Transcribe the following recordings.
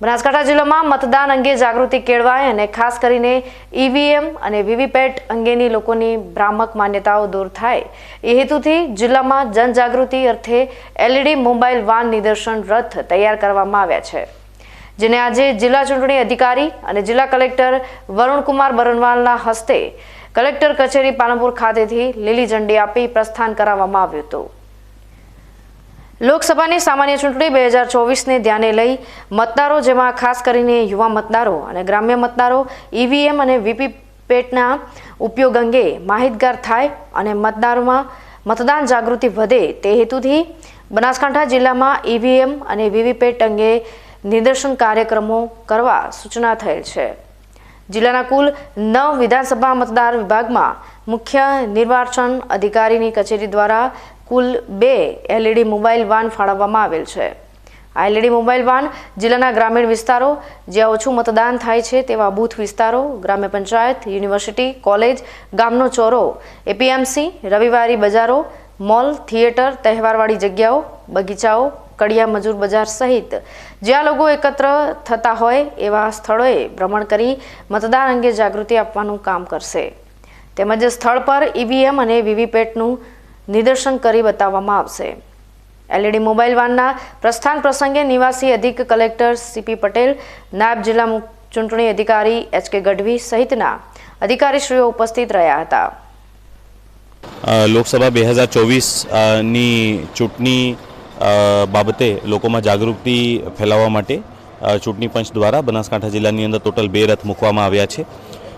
બનાસકાંઠા જિલ્લામાં મતદાન અંગે જાગૃતિ કેળવાય અને ખાસ કરીને ઈવીએમ અને વીવીપેટ અંગેની લોકોની ભ્રામક માન્યતાઓ દૂર થાય. એ હેતુથી જિલ્લામાં જનજાગૃતિ અર્થે એલઈડી મોબાઈલ વાન નિદર્શન રથ તૈયાર કરવામાં આવ્યા છે. જેને આજે જિલ્લા ચૂંટણી અધિકારી અને જિલ્લા કલેક્ટર વરુણકુમાર બરનવાલના હસ્તે કલેક્ટર કચેરી પાલનપુર ખાતેથી લીલી ઝંડી આપી પ્રસ્થાન કરાવવામાં આવ્યું હતું. લોકસભાની સામાન્ય ચૂંટણી બે હજાર ચોવીસને ધ્યાને લઈ મતદારો, જેમાં ખાસ કરીને યુવા મતદારો અને ગ્રામ્ય મતદારો, ઈવીએમ અને વીવીપેટના ઉપયોગ અંગે માહિતગાર થાય અને મતદારોમાં મતદાન જાગૃતિ વધે તે હેતુથી બનાસકાંઠા જિલ્લામાં ઈવીએમ અને વીવીપેટ અંગે નિદર્શન કાર્યક્રમો કરવા સૂચના થયેલ છે. જિલ્લાના કુલ નવ વિધાનસભા મતદાર વિભાગમાં મુખ્ય નિર્વાચન અધિકારીની કચેરી દ્વારા કુલ બે એલઈડી મોબાઈલ વાન ફાળવવામાં આવેલ છે. આ એલઈડી મોબાઈલ વાન જિલ્લાના ગ્રામીણ વિસ્તારો જ્યાં ઓછું મતદાન થાય છે તેવા બૂથ વિસ્તારો, ગ્રામ્ય પંચાયત, યુનિવર્સિટી, કોલેજ, ગામનો ચોરો, એપીએમસી, રવિવારી બજારો, મોલ, થિયેટર, તહેવારવાળી જગ્યાઓ, બગીચાઓ, કડિયા મજૂર બજાર સહિત જ્યાં લોકો એકત્ર થતા હોય એવા સ્થળોએ ભ્રમણ કરી મતદાન અંગે જાગૃતિ આપવાનું કામ કરશે. તેમજ સ્થળ પર ઈવીએમ અને વીવીપેટનું નિદર્શન કરી બતાવવામાં આવશે. એલઈડી મોબાઈલ વાનના પ્રસ્થાન પ્રસંગે નિવાસી અધિક કલેક્ટર સીપી પટેલ, નાયબ જિલ્લા ચૂંટણી અધિકારી એચ કે ગઢવી સહિતના અધિકારીશ્રીઓ ઉપસ્થિત રહ્યા હતા. લોકસભા બે હજાર ચોવીસની ચૂંટણી બાબતે લોકોમાં જાગૃતિ ફેલાવવા માટે ચૂંટણી પંચ દ્વારા બનાસકાંઠા જિલ્લાની અંદર ટોટલ બે રથ મૂકવામાં આવ્યા છે.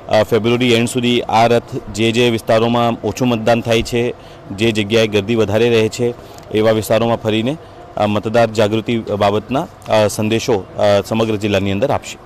ફેબ્રુઆરી એન્ડ સુધી આ રથ જે જે વિસ્તારોમાં ઓછું મતદાન થાય છે, જે જગ્યાએ ગર્દી વધારે રહે છે, એવા વિસ્તારોમાં ફરીને મતદાર જાગૃતિ બાબતના સંદેશો સમગ્ર જિલ્લાની અંદર આપશે.